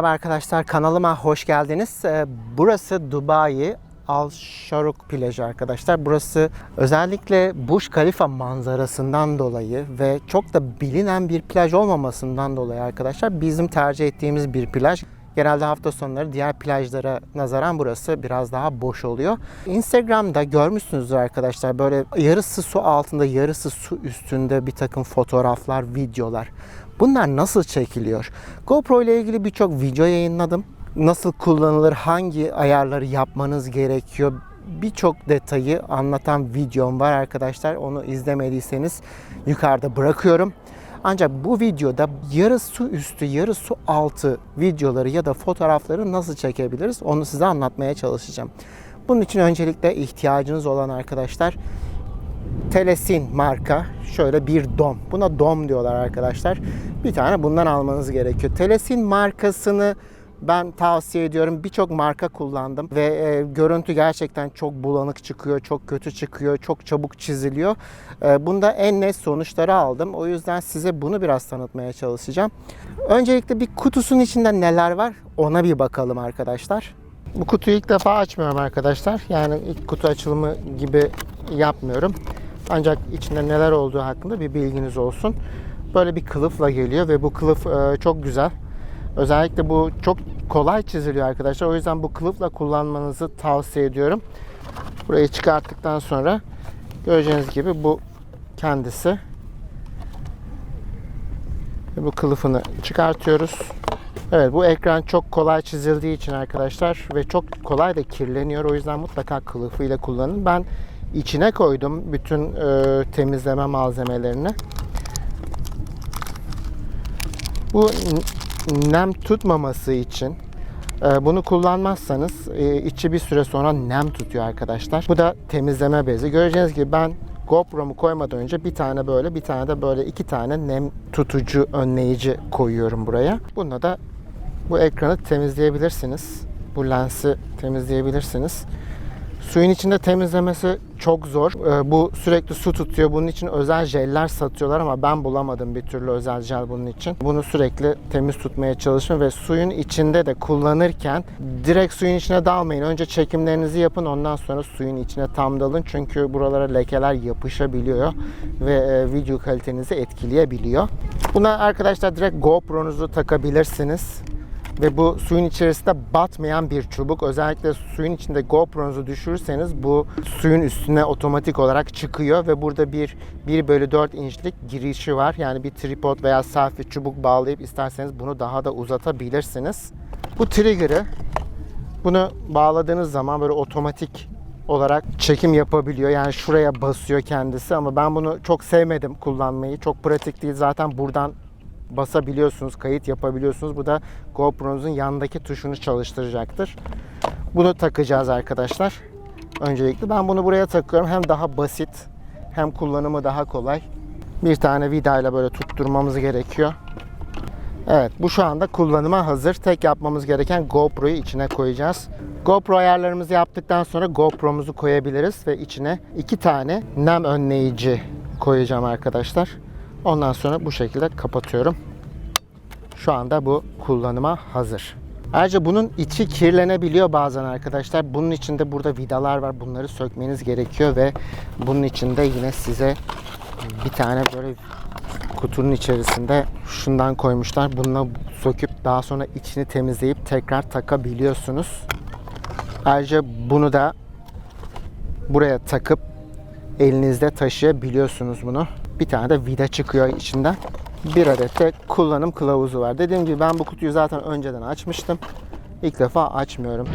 Merhaba arkadaşlar kanalıma hoş geldiniz. Ee, Burası Dubai Al Sharuk plajı arkadaşlar. Burası özellikle Burj Khalifa manzarasından dolayı ve çok da bilinen bir plaj olmamasından dolayı arkadaşlar bizim tercih ettiğimiz bir plaj. Genelde hafta sonları diğer plajlara nazaran burası biraz daha boş oluyor. Instagram'da görmüşsünüzdür arkadaşlar böyle yarısı su altında yarısı su üstünde bir takım fotoğraflar, videolar. Bunlar nasıl çekiliyor? GoPro ile ilgili birçok video yayınladım. Nasıl kullanılır, hangi ayarları yapmanız gerekiyor birçok detayı anlatan videom var arkadaşlar. Onu izlemediyseniz yukarıda bırakıyorum. Ancak bu videoda yarı su üstü, yarı su altı videoları ya da fotoğrafları nasıl çekebiliriz onu size anlatmaya çalışacağım. Bunun için öncelikle ihtiyacınız olan arkadaşlar Telesin marka şöyle bir dom. Buna dom diyorlar arkadaşlar. Bir tane bundan almanız gerekiyor. Telesin markasını ben tavsiye ediyorum. Birçok marka kullandım ve e, görüntü gerçekten çok bulanık çıkıyor, çok kötü çıkıyor, çok çabuk çiziliyor. E, bunda en net sonuçları aldım. O yüzden size bunu biraz tanıtmaya çalışacağım. Öncelikle bir kutusunun içinde neler var ona bir bakalım arkadaşlar. Bu kutuyu ilk defa açmıyorum arkadaşlar. Yani ilk kutu açılımı gibi yapmıyorum. Ancak içinde neler olduğu hakkında bir bilginiz olsun. Böyle bir kılıfla geliyor ve bu kılıf e, çok güzel. Özellikle bu çok kolay çiziliyor arkadaşlar. O yüzden bu kılıfla kullanmanızı tavsiye ediyorum. Burayı çıkarttıktan sonra göreceğiniz gibi bu kendisi. Bu kılıfını çıkartıyoruz. Evet bu ekran çok kolay çizildiği için arkadaşlar ve çok kolay da kirleniyor. O yüzden mutlaka kılıfıyla kullanın. Ben içine koydum bütün e, temizleme malzemelerini. Bu nem tutmaması için e, bunu kullanmazsanız e, içi bir süre sonra nem tutuyor arkadaşlar. Bu da temizleme bezi. Göreceğiniz gibi ben GoPro'mu koymadan önce bir tane böyle bir tane de böyle iki tane nem tutucu önleyici koyuyorum buraya. Bununla da bu ekranı temizleyebilirsiniz. Bu lensi temizleyebilirsiniz. Suyun içinde temizlemesi çok zor. Ee, Bu sürekli su tutuyor. Bunun için özel jeller satıyorlar ama ben bulamadım bir türlü özel jel bunun için. Bunu sürekli temiz tutmaya çalışın ve suyun içinde de kullanırken direkt suyun içine dalmayın. Önce çekimlerinizi yapın ondan sonra suyun içine tam dalın. Çünkü buralara lekeler yapışabiliyor ve e, video kalitenizi etkileyebiliyor. Buna arkadaşlar direkt GoPro'nuzu takabilirsiniz ve bu suyun içerisinde batmayan bir çubuk. Özellikle suyun içinde GoPro'nuzu düşürürseniz bu suyun üstüne otomatik olarak çıkıyor ve burada bir 1 bölü 4 inçlik girişi var. Yani bir tripod veya selfie çubuk bağlayıp isterseniz bunu daha da uzatabilirsiniz. Bu trigger'ı bunu bağladığınız zaman böyle otomatik olarak çekim yapabiliyor. Yani şuraya basıyor kendisi ama ben bunu çok sevmedim kullanmayı. Çok pratik değil. Zaten buradan basabiliyorsunuz, kayıt yapabiliyorsunuz. Bu da GoPro'nuzun yandaki tuşunu çalıştıracaktır. Bunu takacağız arkadaşlar. Öncelikle ben bunu buraya takıyorum. Hem daha basit hem kullanımı daha kolay. Bir tane vidayla böyle tutturmamız gerekiyor. Evet bu şu anda kullanıma hazır. Tek yapmamız gereken GoPro'yu içine koyacağız. GoPro ayarlarımızı yaptıktan sonra GoPro'muzu koyabiliriz ve içine iki tane nem önleyici koyacağım arkadaşlar. Ondan sonra bu şekilde kapatıyorum. Şu anda bu kullanıma hazır. Ayrıca bunun içi kirlenebiliyor bazen arkadaşlar. Bunun içinde burada vidalar var. Bunları sökmeniz gerekiyor ve bunun içinde yine size bir tane böyle kutunun içerisinde şundan koymuşlar. Bununla söküp daha sonra içini temizleyip tekrar takabiliyorsunuz. Ayrıca bunu da buraya takıp elinizde taşıyabiliyorsunuz bunu. Bir tane de vida çıkıyor içinden. Bir adet de kullanım kılavuzu var. Dediğim gibi ben bu kutuyu zaten önceden açmıştım. İlk defa açmıyorum.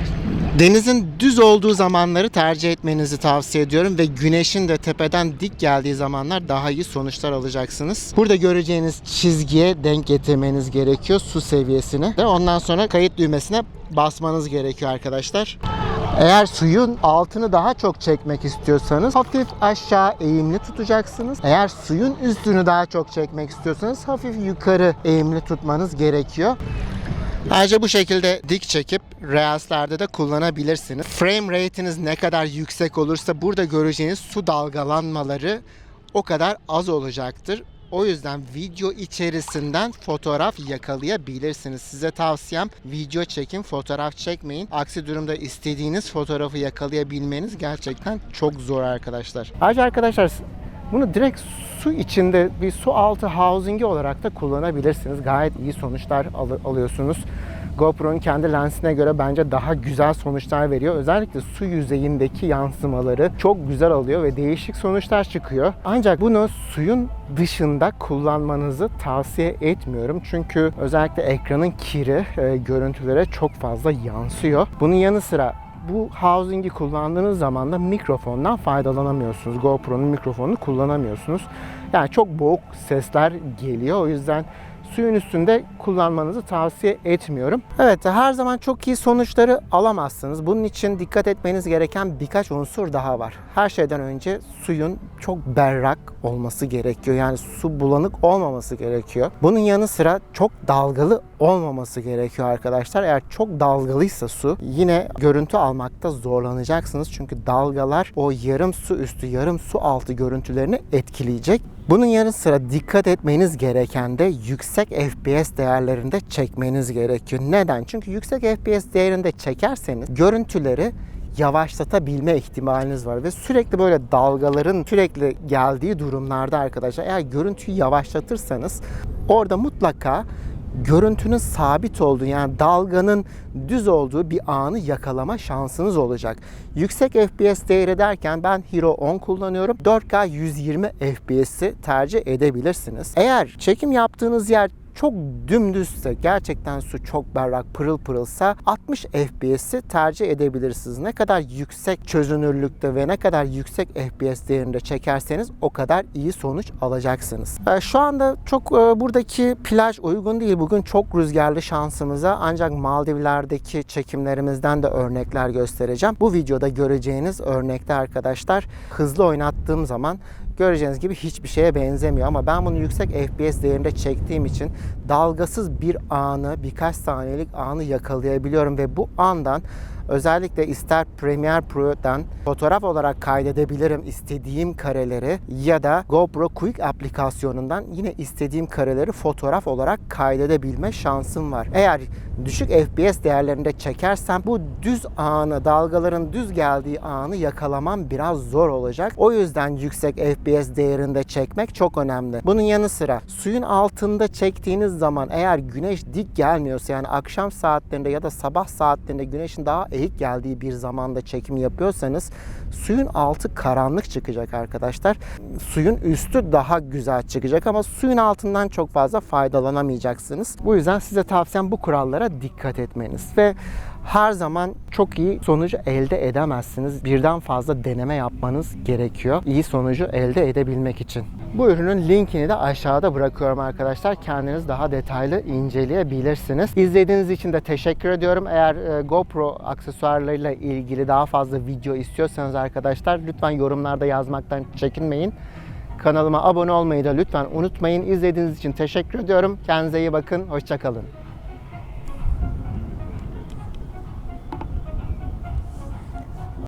Denizin düz olduğu zamanları tercih etmenizi tavsiye ediyorum ve güneşin de tepeden dik geldiği zamanlar daha iyi sonuçlar alacaksınız. Burada göreceğiniz çizgiye denk getirmeniz gerekiyor su seviyesini. Ve ondan sonra kayıt düğmesine basmanız gerekiyor arkadaşlar. Eğer suyun altını daha çok çekmek istiyorsanız hafif aşağı eğimli tutacaksınız. Eğer suyun üstünü daha çok çekmek istiyorsanız hafif yukarı eğimli tutmanız gerekiyor. Ayrıca bu şekilde dik çekip Reels'lerde de kullanabilirsiniz. Frame rate'iniz ne kadar yüksek olursa burada göreceğiniz su dalgalanmaları o kadar az olacaktır. O yüzden video içerisinden fotoğraf yakalayabilirsiniz. Size tavsiyem video çekin, fotoğraf çekmeyin. Aksi durumda istediğiniz fotoğrafı yakalayabilmeniz gerçekten çok zor arkadaşlar. Ayrıca arkadaşlar bunu direkt su içinde bir su altı housing'i olarak da kullanabilirsiniz. Gayet iyi sonuçlar al- alıyorsunuz. GoPro'nun kendi lensine göre bence daha güzel sonuçlar veriyor. Özellikle su yüzeyindeki yansımaları çok güzel alıyor ve değişik sonuçlar çıkıyor. Ancak bunu suyun dışında kullanmanızı tavsiye etmiyorum. Çünkü özellikle ekranın kiri e, görüntülere çok fazla yansıyor. Bunun yanı sıra bu housing'i kullandığınız zaman da mikrofondan faydalanamıyorsunuz. GoPro'nun mikrofonunu kullanamıyorsunuz. Yani çok boğuk sesler geliyor. O yüzden suyun üstünde kullanmanızı tavsiye etmiyorum. Evet her zaman çok iyi sonuçları alamazsınız. Bunun için dikkat etmeniz gereken birkaç unsur daha var. Her şeyden önce suyun çok berrak olması gerekiyor. Yani su bulanık olmaması gerekiyor. Bunun yanı sıra çok dalgalı olmaması gerekiyor arkadaşlar. Eğer çok dalgalıysa su yine görüntü almakta zorlanacaksınız. Çünkü dalgalar o yarım su üstü yarım su altı görüntülerini etkileyecek. Bunun yanı sıra dikkat etmeniz gereken de yüksek FPS değerlerinde çekmeniz gerekiyor. Neden? Çünkü yüksek FPS değerinde çekerseniz görüntüleri yavaşlatabilme ihtimaliniz var ve sürekli böyle dalgaların sürekli geldiği durumlarda arkadaşlar eğer görüntüyü yavaşlatırsanız orada mutlaka görüntünün sabit olduğu yani dalganın düz olduğu bir anı yakalama şansınız olacak. Yüksek FPS değeri derken ben Hero 10 kullanıyorum. 4K 120 FPS'i tercih edebilirsiniz. Eğer çekim yaptığınız yer çok dümdüzse, gerçekten su çok berrak, pırıl pırılsa 60 FPS'i tercih edebilirsiniz. Ne kadar yüksek çözünürlükte ve ne kadar yüksek FPS değerinde çekerseniz o kadar iyi sonuç alacaksınız. Ee, Şu anda çok e, buradaki plaj uygun değil. Bugün çok rüzgarlı şansımıza ancak Maldivler'deki çekimlerimizden de örnekler göstereceğim. Bu videoda göreceğiniz örnekte arkadaşlar hızlı oynattığım zaman göreceğiniz gibi hiçbir şeye benzemiyor. Ama ben bunu yüksek FPS değerinde çektiğim için dalgasız bir anı, birkaç saniyelik anı yakalayabiliyorum. Ve bu andan özellikle ister Premiere Pro'dan fotoğraf olarak kaydedebilirim istediğim kareleri ya da GoPro Quick aplikasyonundan yine istediğim kareleri fotoğraf olarak kaydedebilme şansım var. Eğer düşük FPS değerlerinde çekersem bu düz anı, dalgaların düz geldiği anı yakalamam biraz zor olacak. O yüzden yüksek FPS değerinde çekmek çok önemli. Bunun yanı sıra suyun altında çektiğiniz zaman eğer güneş dik gelmiyorsa yani akşam saatlerinde ya da sabah saatlerinde güneşin daha eğik geldiği bir zamanda çekim yapıyorsanız suyun altı karanlık çıkacak arkadaşlar. Suyun üstü daha güzel çıkacak ama suyun altından çok fazla faydalanamayacaksınız. Bu yüzden size tavsiyem bu kurallara dikkat etmeniz ve her zaman çok iyi sonucu elde edemezsiniz. Birden fazla deneme yapmanız gerekiyor. iyi sonucu elde edebilmek için. Bu ürünün linkini de aşağıda bırakıyorum arkadaşlar. Kendiniz daha detaylı inceleyebilirsiniz. İzlediğiniz için de teşekkür ediyorum. Eğer e, GoPro aksesuarlarıyla ilgili daha fazla video istiyorsanız arkadaşlar lütfen yorumlarda yazmaktan çekinmeyin. Kanalıma abone olmayı da lütfen unutmayın. İzlediğiniz için teşekkür ediyorum. Kendinize iyi bakın. Hoşçakalın.